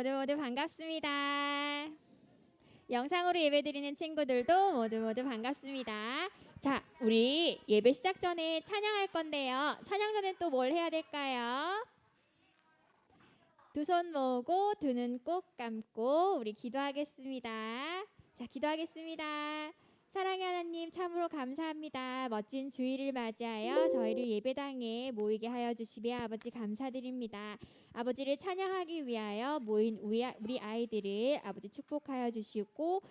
모두 모두 반갑습니다. 영상으로 예배드리는 친구들도 모두 모두 반갑습니다. 자, 우리 예배 시작 전에 찬양할 건데요. 찬양 전에 또 뭘 해야 될까요? 두 손 모으고 두 눈 꼭 감고 우리 기도하겠습니다. 자, 기도하겠습니다. 사랑의 하나님 참으로 감사합니다. 멋진 주일을 맞이하여 저희를 예배당에 모이게 하여 주시며 아버지 감사드립니다. 아버지를 찬양하기 위하여 모인 우리 아- 아이들을 아버지 축복하여 주시고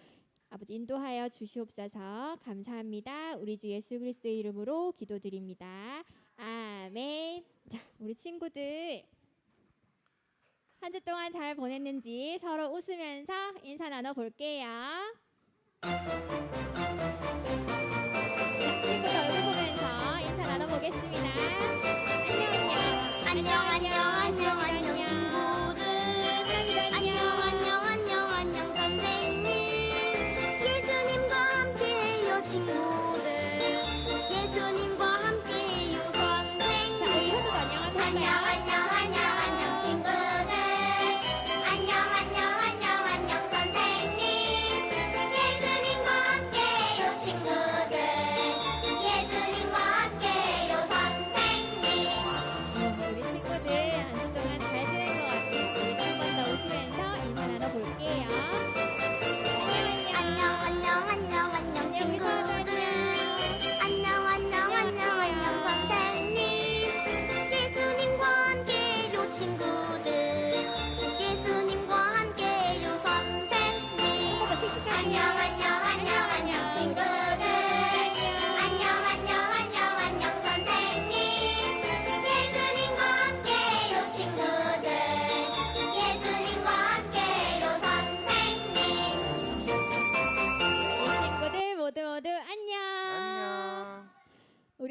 아버지 인도하여 주시옵소서 감사합니다. 우리 주 예수 그리스도의 이름으로 기도드립니다. 아멘. 자, 우리 친구들 한 주 동안 잘 보냈는지 서로 웃으면서 인사 나눠 볼게요. 친구들 얼굴 보면서 인사 나눠 보겠습니다. 안녕 안녕. 안녕 안녕 안녕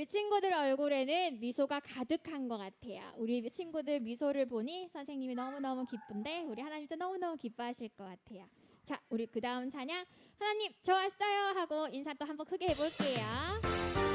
친구들 얼굴에는 미소가 가득한 것 같아요. 우리 친구들 미소를 보니 선생님이 너무너무 기쁜데 우리 하나님도 너무너무 기뻐하실 것 같아요. 자, 우리 그 다음 찬양 하나님 저 왔어요 하고 인사 또 한번 크게 해볼게요.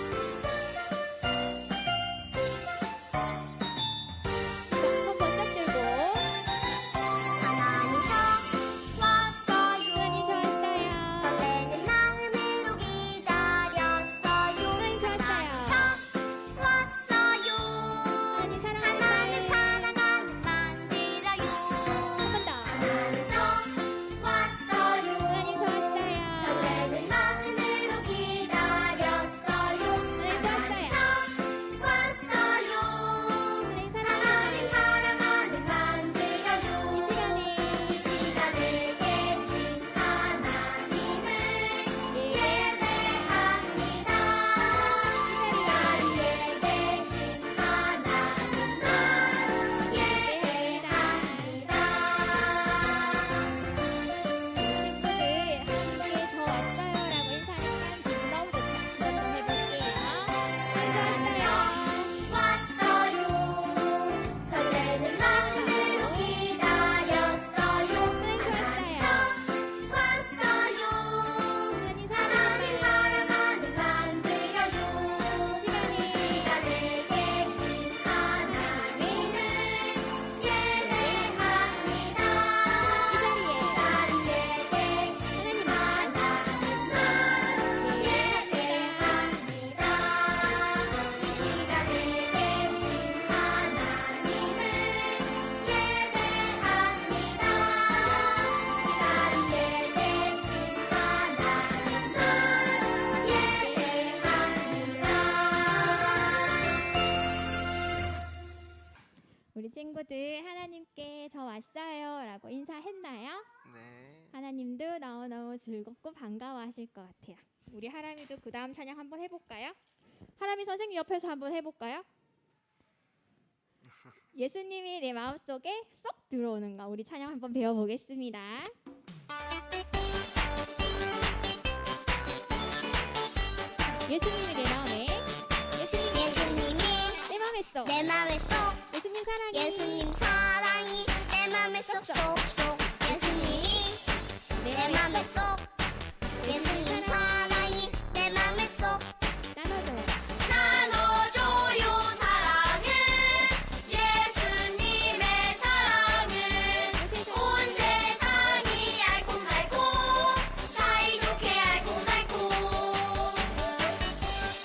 반가워하실 것 같아요. 우리 하람이도 그 다음 찬양 한번 해볼까요? 하람이 선생님 옆에서 한번 해볼까요? 예수님이 내 마음속에 쏙 들어오는 거 우리 찬양 한번 배워보겠습니다. 예수님이 내 마음에 예수님이 예수님이 내 마음에 쏙내 맘에 쏙 예수님 사랑이 예수님 사랑이 내 맘에 쏙쏙쏙 예수님이 내 맘에 쏙 예수님 사랑이 내 맘에 쏙 나눠줘요 사랑은 예수님의 사랑은 온 세상이 알콩달콩 사이좋게 알콩달콩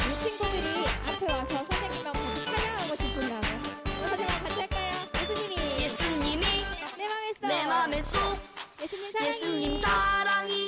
이 친구들이 앞에 와서 선생님하고 같이 찬양하고 싶으면 선생님하고 같이 할까요? 예수님이 내 맘에 내 맘에 쏙 예수님이 사랑이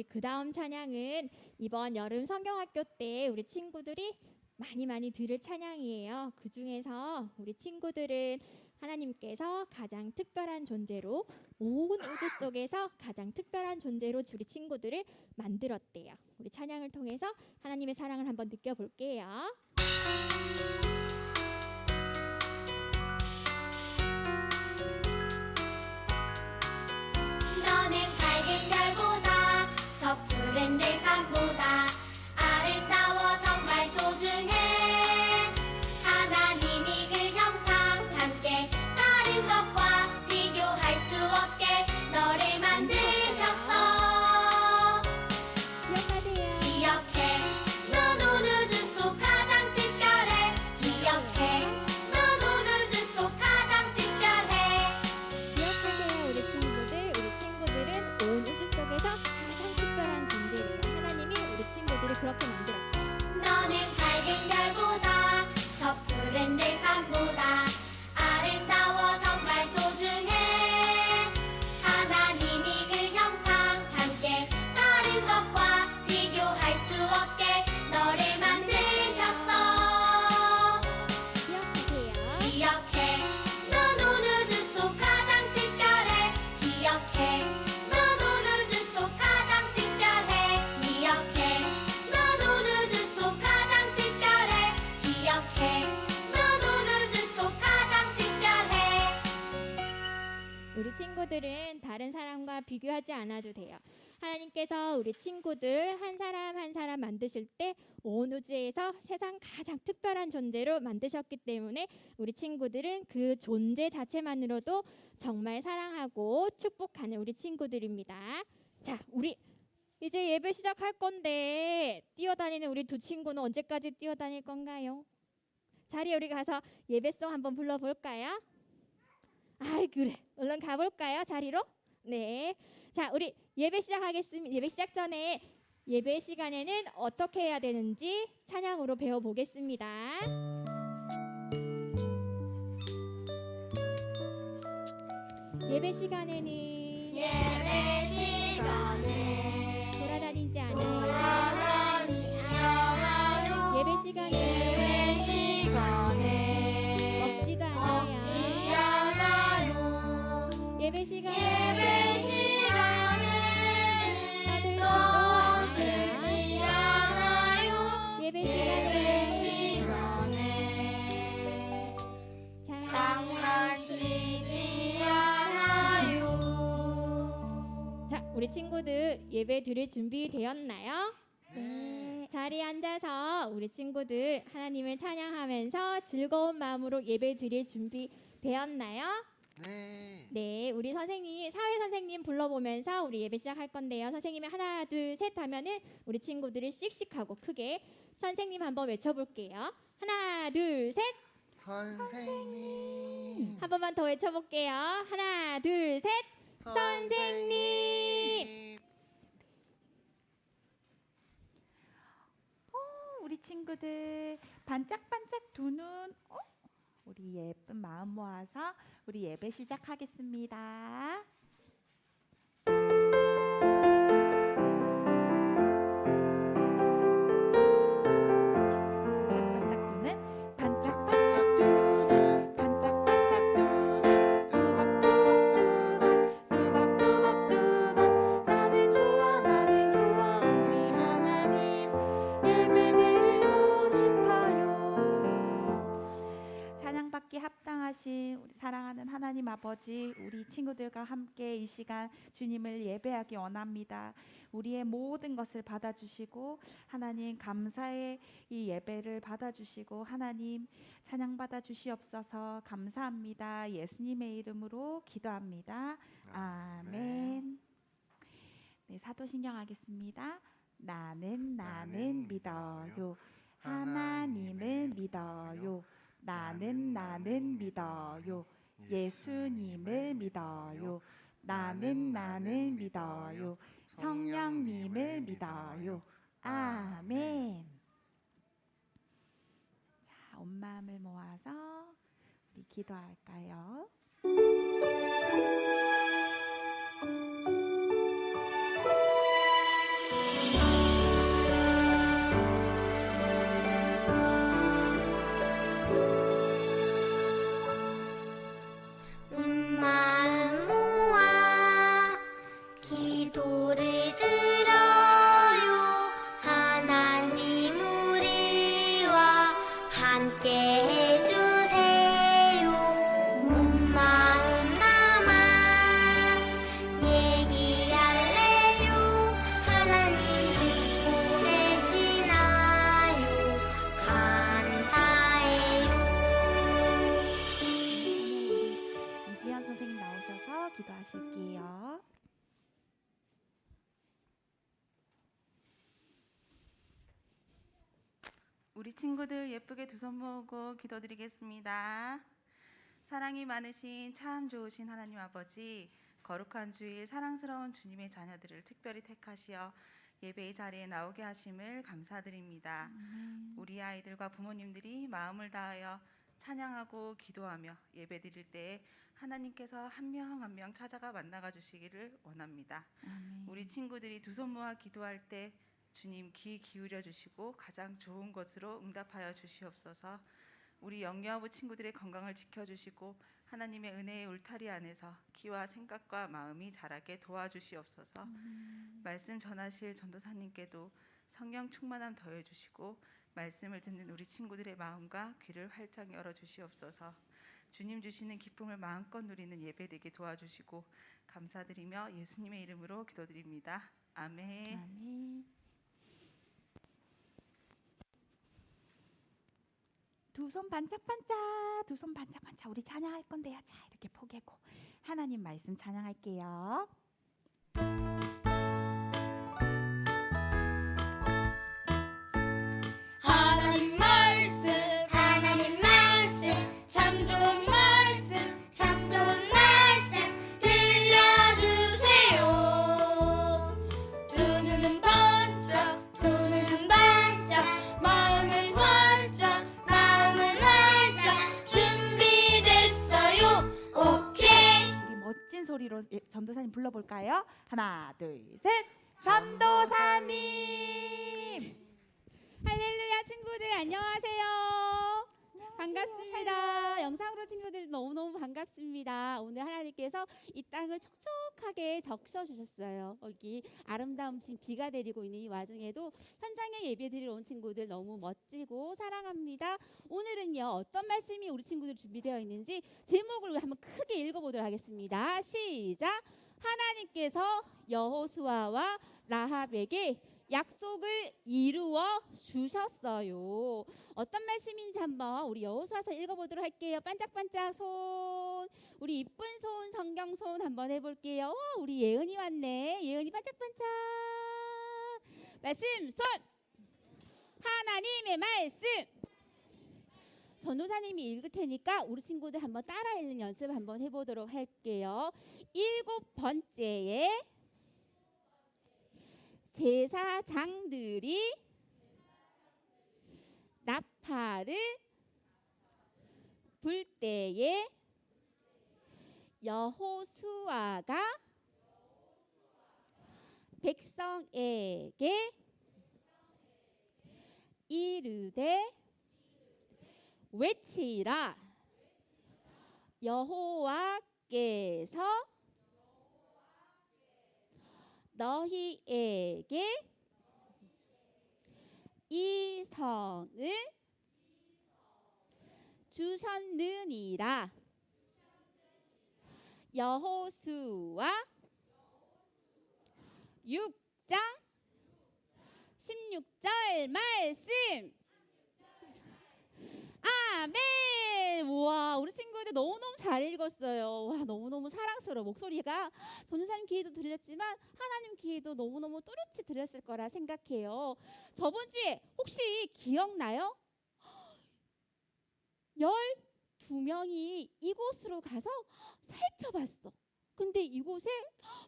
우리 그 다음 찬양은 이번 여름 성경학교 때 우리 친구들이 많이 많이 들을 찬양이에요. 그 중에서 우리 친구들은 하나님께서 가장 특별한 존재로 온 우주 속에서 가장 특별한 존재로 우리 친구들을 만들었대요. 우리 찬양을 통해서 하나님의 사랑을 한번 느껴볼게요. 너는 비교하지 않아도 돼요. 하나님께서 우리 친구들 한 사람 한 사람 만드실 때 온 우주에서 세상 가장 특별한 존재로 만드셨기 때문에 우리 친구들은 그 존재 자체만으로도 정말 사랑하고 축복하는 우리 친구들입니다. 자, 우리 이제 예배 시작할 건데 뛰어다니는 우리 두 친구는 언제까지 뛰어다닐 건가요? 자리에 우리 가서 예배송 한번 불러볼까요? 아이 그래 얼른 가볼까요 자리로 네 자 우리 예배 시작하겠습니다. 예배 시작 전에 예배 시간에는 어떻게 해야 되는지 찬양으로 배워보겠습니다. 예배 시간에는 예배 시간에 돌아다니지 않아요 돌아다니지 않아요. 예배 시간에 예배 시간에 먹지도 먹지 않아요. 않아요. 예배 시간에 예배 시간에 우리 친구들 예배 드릴 준비 되었나요? 네. 자리에 앉아서 우리 친구들 하나님을 찬양하면서 즐거운 마음으로 예배 드릴 준비 되었나요? 네. 네, 우리 선생님 사회 선생님 불러보면서 우리 예배 시작할 건데요. 선생님이 하나, 둘, 셋 하면은 우리 친구들이 씩씩하고 크게 선생님 한번 외쳐볼게요. 하나, 둘, 셋. 선생님. 한 번만 더 외쳐볼게요. 하나, 둘, 셋. 선생님. 친구들 반짝반짝 두 눈. 어? 우리 예쁜 마음 모아서 우리 예배 시작하겠습니다. 하신 우리 사랑하는 하나님 아버지, 우리 친구들과 함께 이 시간 주님을 예배하기 원합니다. 우리의 모든 것을 받아주시고 하나님 감사의 이 예배를 받아주시고 하나님 찬양 받아주시옵소서 감사합니다. 예수님의 이름으로 기도합니다. 아멘. 네, 사도신경 하겠습니다. 나는 나는 믿어요. 하나님을 믿어요. 나는 나는 믿어요. 예수님을 믿어요. 나는 나는 믿어요. 성령님을 믿어요. 아멘. 자, 온 마음을 모아서 우리 기도할까요? 두 손 모으고 기도드리겠습니다. 사랑이 많으신 참 좋으신 하나님 아버지, 거룩한 주일 사랑스러운 주님의 자녀들을 특별히 택하시어 예배의 자리에 나오게 하심을 감사드립니다. 우리 아이들과 부모님들이 마음을 다하여 찬양하고 기도하며 예배 드릴 때에 하나님께서 한 명 한명 찾아가 만나가 주시기를 원합니다. 아멘. 우리 친구들이 두 손 모아 기도할 때 주님 귀 기울여 주시고 가장 좋은 것으로 응답하여 주시옵소서. 우리 영유아부 친구들의 건강을 지켜 주시고 하나님의 은혜의 울타리 안에서 귀와 생각과 마음이 자라게 도와주시옵소서. 말씀 전하실 전도사님께도 성령 충만함 더해 주시고 말씀을 듣는 우리 친구들의 마음과 귀를 활짝 열어 주시옵소서. 주님 주시는 기쁨을 마음껏 누리는 예배되게 도와주시고 감사드리며 예수님의 이름으로 기도드립니다. 아멘. 아멘. 두 손 반짝반짝, 두 손 반짝반짝. 우리 찬양할 건데요. 자, 이렇게 포개고 하나님 말씀 찬양할게요. 예, 전도사님 불러볼까요? 하나, 둘, 셋. 전도사님. 할렐루야 친구들 안녕하세요. 반갑습니다. 영상으로 친구들 너무너무 반갑습니다. 오늘 하나님께서 이 땅을 촉촉하게 적셔 주셨어요. 여기 아름다운 지금 비가 내리고 있는 이 와중에도 현장에 예배 드리러 온 친구들 너무 멋지고 사랑합니다. 오늘은요 어떤 말씀이 우리 친구들 준비되어 있는지 제목을 한번 크게 읽어보도록 하겠습니다. 시작. 하나님께서 여호수아와 라합에게 약속을 이루어 주셨어요. 어떤 말씀인지 한번 우리 여호수아서 읽어보도록 할게요. 반짝반짝 손, 우리 이쁜 손 성경 손 한번 해볼게요. 와, 우리 예은이 왔네. 예은이 반짝반짝. 말씀 손. 하나님의 말씀. 전도사님이 읽을 테니까 우리 친구들 한번 따라 읽는 연습 한번 해보도록 할게요. 일곱 번째에 제사장들이 나팔을 불 때에 여호수아가 백성에게 이르되 외치라. 여호와께서 너희에게 이 성을 주셨느니라. 여호수아 6장 16절 말씀 아멘! 와, 우리 친구들 너무너무 잘 읽었어요. 와, 너무너무 사랑스러워. 목소리가 전사님 귀에도 들렸지만 하나님 귀에도 너무너무 또렷이 들렸을 거라 생각해요. 저번 주에 혹시 기억나요? 12명이 이곳으로 가서 살펴봤어. 근데 이곳에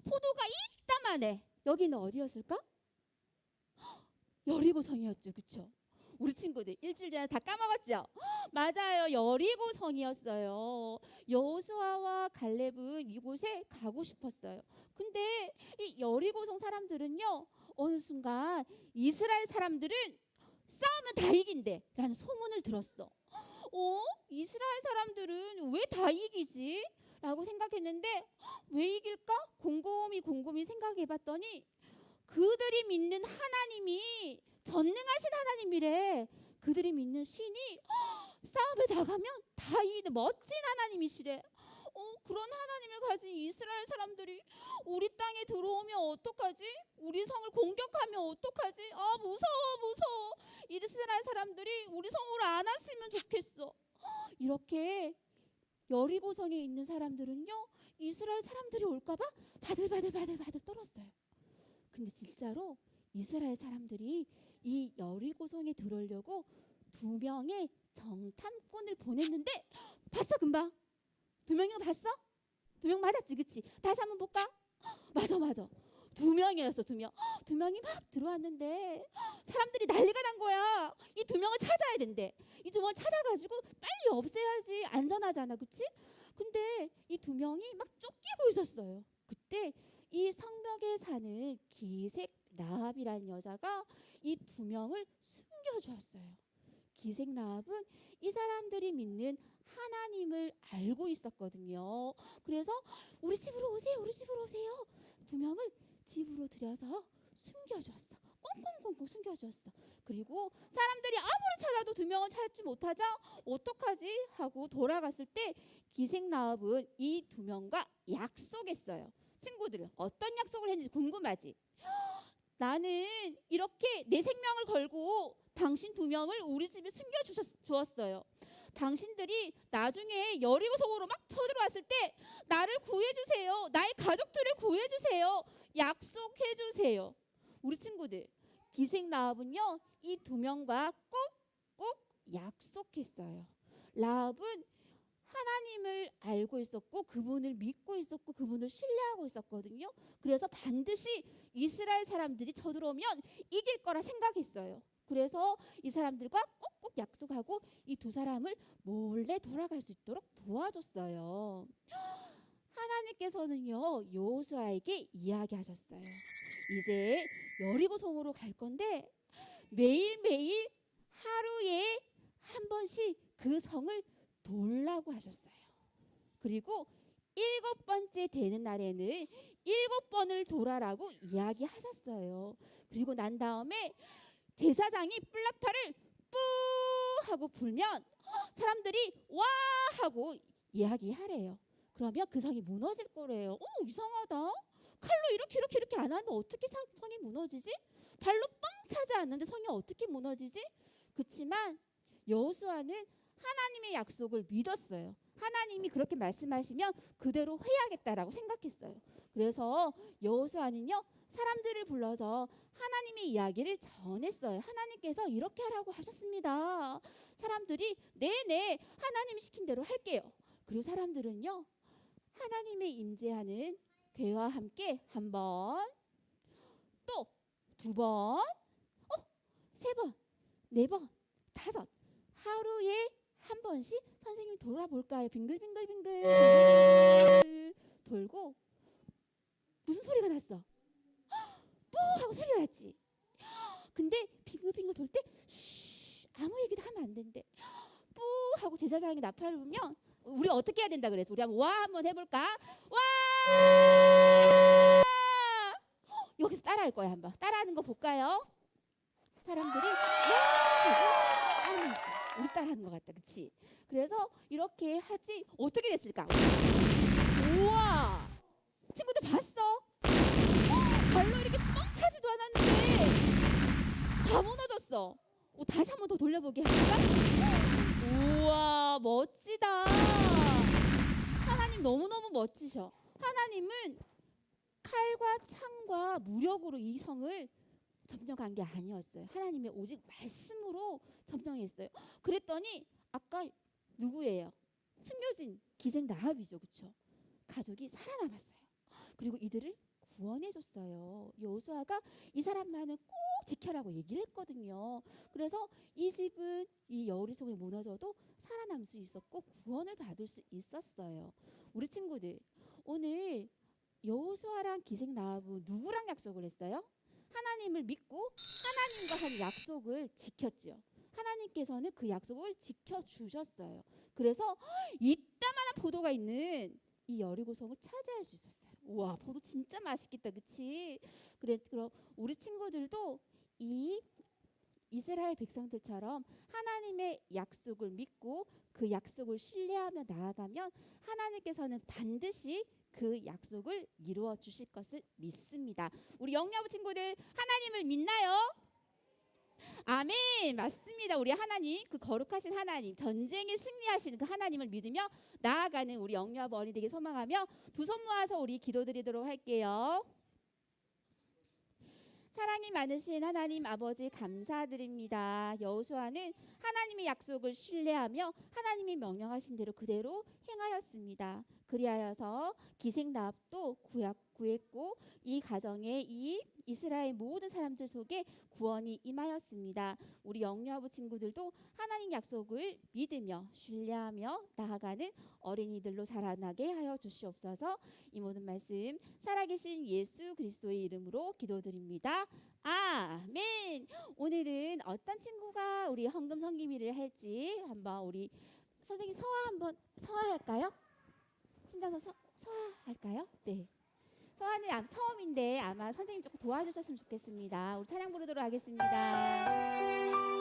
포도가 이따만해. 여기는 어디였을까? 여리고성이었죠. 그쵸? 우리 친구들 일주일 전에 다 까먹었죠? 맞아요. 여리고 성이었어요. 여호수아와 갈렙은 이곳에 가고 싶었어요. 근데 이 여리고 성 사람들은요. 어느 순간 이스라엘 사람들은 싸우면 다 이긴대 라는 소문을 들었어. 어? 이스라엘 사람들은 왜 다 이기지? 라고 생각했는데 왜 이길까? 곰곰이 곰곰이 생각해 봤더니 그들이 믿는 하나님이 전능하신 하나님이래. 그들이 믿는 신이 싸움에 나가면 다 이기는 멋진 하나님이시래. 어, 그런 하나님을 가진 이스라엘 사람들이 우리 땅에 들어오면 어떡하지? 우리 성을 공격하면 어떡하지? 아, 무서워, 무서워. 이스라엘 사람들이 우리 성으로 안 왔으면 좋겠어. 이렇게 여리고성에 있는 사람들은요, 이스라엘 사람들이 올까봐 바들바들바들바들 떨었어요. 근데 진짜로 이스라엘 사람들이 이 여리고성에 들어오려고 두 명의 정탐꾼을 보냈는데 봤어 금방 두 명이나 봤어? 두 명 맞았지 그치? 다시 한번 볼까? 맞아 맞아 두 명이었어 두 명 두 명이 막 들어왔는데 사람들이 난리가 난 거야 이 두 명을 찾아야 된대 이 두 명을 찾아가지고 빨리 없애야지 안전하잖아 그치? 근데 이 두 명이 막 쫓기고 있었어요 그때 이 성벽에 사는 기색 라합이라는 여자가 이 두 명을 숨겨주었어요. 기색 라합은 이 사람들이 믿는 하나님을 알고 있었거든요. 그래서 우리 집으로 오세요, 우리 집으로 오세요. 두 명을 집으로 들여서 숨겨주었어. 꽁꽁꽁꽁 숨겨주었어. 그리고 사람들이 아무리 찾아도 두 명을 찾지 못하자 어떡하지 하고 돌아갔을 때 기색 라합은 이 두 명과 약속했어요. 친구들은 어떤 약속을 했는지 궁금하지? 나는 이렇게 내 생명을 걸고 당신 두 명을 우리 집에 숨겨 주었어요. 당신들이 나중에 여리고성으로 막 쳐들어왔을 때 나를 구해 주세요. 나의 가족들을 구해 주세요. 약속해 주세요. 우리 친구들 기생 라합은요 이 두 명과 꾹꾹 약속했어요. 라합은 하나님을 알고 있었고 그분을 믿고 있었고 그분을 신뢰하고 있었거든요. 그래서 반드시 이스라엘 사람들이 쳐들어오면 이길 거라 생각했어요. 그래서 이 사람들과 꾹꾹 약속하고 이 두 사람을 몰래 돌아갈 수 있도록 도와줬어요. 하나님께서는요 여호수아에게 이야기하셨어요. 이제 여리고 성으로 갈 건데 매일 매일 하루에 한 번씩 그 성을 돌라고 하셨어요. 그리고 일곱 번째 되는 날에는 일곱 번을 돌아라고 이야기하셨어요. 그리고 난 다음에 제사장이 뿔라파를 뿌 하고 불면 사람들이 와 하고 이야기하래요. 그러면 그 성이 무너질 거래요. 오 이상하다. 칼로 이렇게 이렇게 이렇게 안 하는데 어떻게 상, 성이 무너지지? 발로 뻥 차지 않는데 성이 어떻게 무너지지? 그렇지만 여호수아는 하나님의 약속을 믿었어요. 하나님이 그렇게 말씀하시면 그대로 해야겠다라고 생각했어요. 그래서 여호수아는요 사람들을 불러서 하나님의 이야기를 전했어요. 하나님께서 이렇게 하라고 하셨습니다. 사람들이 네네 하나님 시킨 대로 할게요. 그리고 사람들은요 하나님의 임재하는 괴와 함께 한 번, 또 두 번, 어, 세 번, 네 번, 다섯 하루에 한 번씩 선생님 돌아볼까요? 빙글빙글빙글 빙글빙글 돌고 무슨 소리가 났어? 뿌 하고 소리가 났지. 근데 빙글빙글 돌 때 아무 얘기도 하면 안 된대. 뿌 하고 제사장이 나팔을 불면 우리 어떻게 해야 된다 그래서 우리 한번 와 한번 해볼까? 와 여기서 따라할 거야 한번 따라하는 거 볼까요? 사람들이 와 하고 따라했어. 우리 딸 하는 것 같다, 그렇지? 그래서 이렇게 하지 어떻게 됐을까? 우와, 친구들 봤어? 어, 발로 이렇게 뻥 차지도 않았는데 다 무너졌어. 어, 다시 한 번 더 돌려보게 할까? 우와, 멋지다. 하나님 너무너무 멋지셔. 하나님은 칼과 창과 무력으로 이 성을 점령한 게 아니었어요. 하나님의 오직 말씀으로 점령했어요. 그랬더니 아까 누구예요? 숨겨진 기생 나합이죠, 그렇죠? 가족이 살아남았어요. 그리고 이들을 구원해 줬어요. 여호수아가 이 사람만은 꼭 지켜라고 얘기를 했거든요. 그래서 이 집은 이 여우리 속에 무너져도 살아남을 수 있었고 구원을 받을 수 있었어요. 우리 친구들 오늘 여호수아랑 기생 라합은 누구랑 약속을 했어요? 하나님을 믿고 하나님과 한 약속을 지켰죠. 하나님께서는 그 약속을 지켜 주셨어요. 그래서 이따만한 포도가 있는 이 여리고성을 차지할 수 있었어요. 와, 포도 진짜 맛있겠다, 그렇지? 그래, 그럼 우리 친구들도 이 이스라엘 백성들처럼 하나님의 약속을 믿고 그 약속을 신뢰하며 나아가면 하나님께서는 반드시 그 약속을 이루어 주실 것을 믿습니다. 우리 영야부 친구들 하나님을 믿나요? 아멘! 맞습니다. 우리 하나님 그 거룩하신 하나님 전쟁에 승리하시는 그 하나님을 믿으며 나아가는 우리 영유아부 어린이 되게 소망하며 두 손 모아서 우리 기도드리도록 할게요. 사랑이 많으신 하나님 아버지 감사드립니다. 여호수아는 하나님의 약속을 신뢰하며 하나님이 명령하신 대로 그대로 행하였습니다 그리하여서 기생나합도 구약 구했고 이 가정에 이 이스라엘 모든 사람들 속에 구원이 임하였습니다. 우리 영유아부 친구들도 하나님 약속을 믿으며 신뢰하며 나아가는 어린이들로 자라나게 하여 주시옵소서. 이 모든 말씀 살아계신 예수 그리스도의 이름으로 기도드립니다. 아멘. 오늘은 어떤 친구가 우리 헌금 성기미를 할지 한번 우리 선생님 서화 한번 서화할까요? 신장서 서, 서화할까요? 네. 서화는 아- 처음인데 아마 선생님 조금 도와주셨으면 좋겠습니다. 우리 찬양 부르도록 하겠습니다.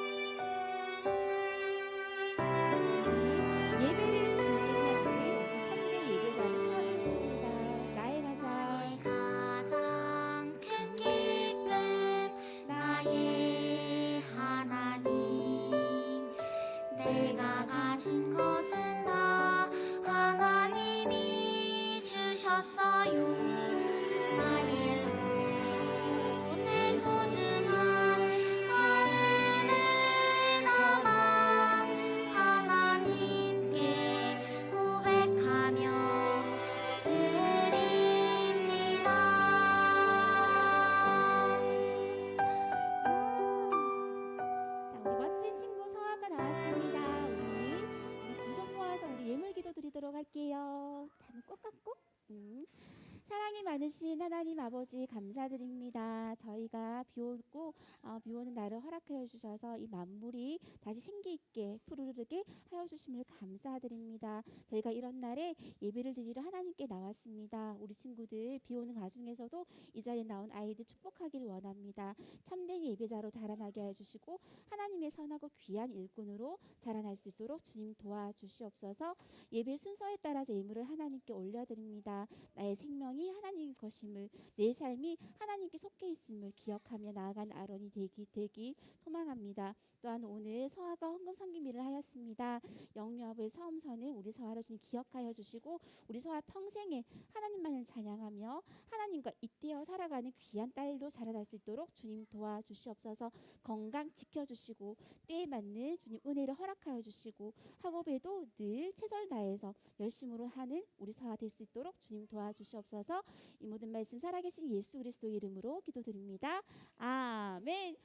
아버지 감사드립니다. 저희가 비오고 어, 비오는 날을 허락하여 주셔서 이 만물이 다시 생기 있게 푸르르게 하여 주심을 감사드립니다. 저희가 이런 날에 예배를 드리러 하나님께 나왔습니다. 우리 친구들 비오는 가중에서도 이 자리에 나온 아이들 축복하기를 원합니다. 참된 예배자로 자라나게 해 주시고 하나님의 선하고 귀한 일꾼으로 자라날 수 있도록 주님 도와주시옵소서. 예배 순서에 따라서 예물을 하나님께 올려드립니다. 나의 생명이 하나님 것임을 내 삶이 하나님께 속해 있음을 기억하며 나아간 아론이 되기 되기 소망합니다. 또한 오늘 서화가 헌금 성기미를 하였습니다. 영유아부의 사음선을 우리 서화를 좀 기억하여 주시고 우리 서화 평생에 하나님만을 찬양하며 하나님과 잇대어 살아가는 귀한 딸로 자라날 수 있도록 주님 도와주시옵소서. 건강 지켜주시고 때에 맞는 주님 은혜를 허락하여 주시고 학업에도 늘 최선을 다해서 열심으로 하는 우리 서화 될수 있도록 주님 도와주시옵소서. 이 모든 말씀 살아계 신 예수 그리스도 이름으로 기도드립니다. 아멘.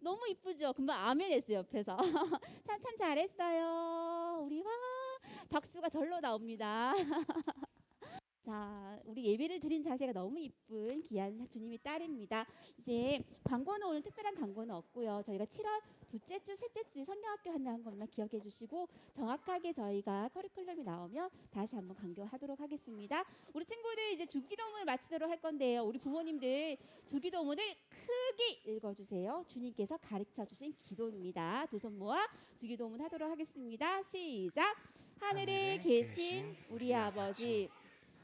너무 이쁘죠? 금방 아멘 했어요 옆에서 참, 참 잘했어요 우리 와 박수가 절로 나옵니다 자, 우리 예배를 드린 자세가 너무 이쁜 귀한 주님의 딸입니다. 이제 광고는 오늘 특별한 광고는 없고요. 저희가 7월 둘째 주, 셋째 주에 성경학교 한다는 것만 기억해 주시고 정확하게 저희가 커리큘럼이 나오면 다시 한번 강조하도록 하겠습니다. 우리 친구들 이제 주기도문을 마치도록 할 건데요. 우리 부모님들 주기도문을 크게 읽어 주세요. 주님께서 가르쳐 주신 기도입니다. 두 손 모아 주기도문 하도록 하겠습니다. 시작. 하늘에 계신 우리 아버지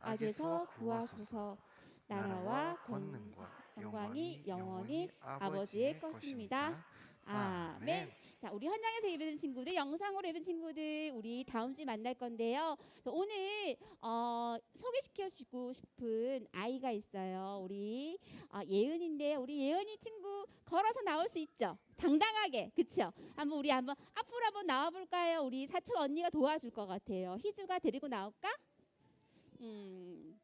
악에서 구하소서 나라와 권능과 영광이 영원히 아버지의 것입니다. 아멘. 자, 우리 현장에서 예배드린 친구들, 영상으로 예배드린 친구들, 우리 다음 주에 만날 건데요. 오늘 어, 소개시켜 주고 싶은 아이가 있어요. 우리 어, 예은인데 우리 예은이 친구 걸어서 나올 수 있죠? 당당하게, 그렇죠? 한번 우리 한번 앞으로 한번 나와볼까요? 우리 사촌 언니가 도와줄 것 같아요. 희주가 데리고 나올까? 음.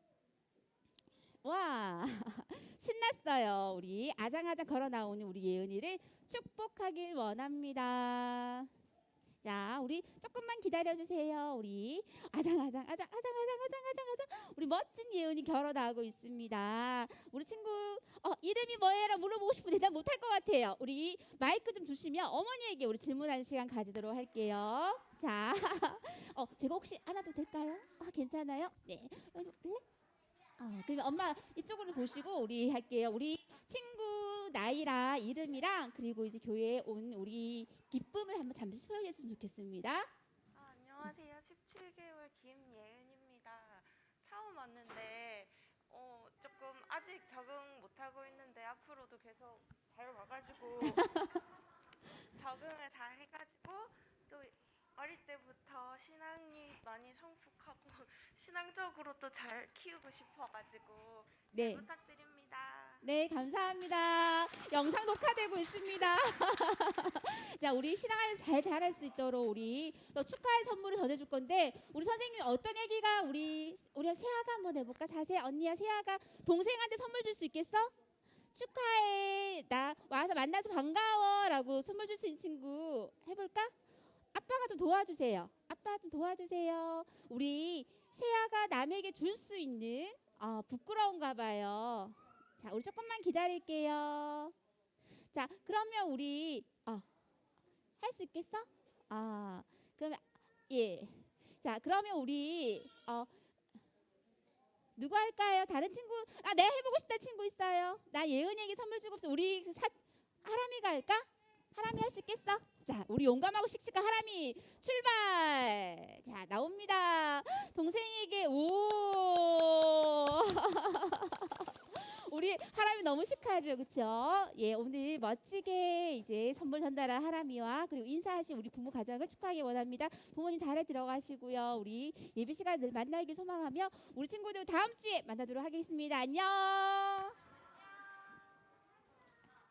와 신났어요. 우리 아장아장 걸어 나오는 우리 예은이를 축복하길 원합니다. 자, 우리 조금만 기다려 주세요. 우리 아장아장 아장 아장 아장 아장 아장 아장 우리 멋진 예은이 나오고 있습니다. 우리 친구 어, 이름이 뭐예요? 물어보고 싶은데 대답 못할 것 같아요. 우리 마이크 좀 주시면 어머니에게 우리 질문하는 시간 가지도록 할게요. 자, 어, 제가 혹시 안아도 될까요? 아, 괜찮아요? 네. 어, 네? 아, 그러면 엄마 이쪽으로 보시고 우리 할게요. 우리 친구 나이랑 이름이랑 그리고 이제 교회에 온 우리 기쁨을 한번 잠시 주시면 좋겠습니다. 아, 안녕하세요. 17개월 김예은입니다. 처음 왔는데 어, 조금 아직 적응 못하고 있는데 앞으로도 계속 잘 와가지고 적응을 잘 해가지고 또 어릴 때부터 신앙이 많이 성숙하고 신앙적으로 또잘 키우고 싶어가지고 잘 네. 부탁드립니다. 네, 감사합니다. 영상 녹화되고 있습니다. 자, 우리 신앙을 잘 자랄 수 있도록 우리 또 축하의 선물을 전해줄 건데 우리 선생님 어떤 얘기가 우리 우리 세아가 한번 해볼까? 사세 언니야 세아가 동생한테 선물 줄 수 있겠어? 축하해 나 와서 만나서 반가워라고 선물 줄 수 있는 친구 해볼까? 아빠가 좀 도와주세요. 아빠 좀 도와주세요. 우리 세아가 남에게 줄 수 있는 어, 부끄러운가 봐요. 자, 우리 조금만 기다릴게요. 자, 그러면 우리 어, 할 수 있겠어? 아, 그러면 예. 자, 그러면 우리 어, 누구 할까요? 다른 친구? 아, 내가 해보고 싶다 친구 있어요. 나 예은이에게 선물 주고 싶어. 우리 그 사, 하람이가 할까? 하람이 할 수 있겠어? 자, 우리 용감하고 씩씩한 하람이 출발. 자, 나옵니다. 동생에게 오. 우리 하람이 너무 시크하죠, 그렇죠? 예, 오늘 멋지게 이제 선물 전달한 하람이와 그리고 인사하신 우리 부모 가정을 축하하기 원합니다. 부모님 잘해 들어가시고요. 우리 예비 시간 늘 만나길 소망하며 우리 친구들 다음 주에 만나도록 하겠습니다. 안녕.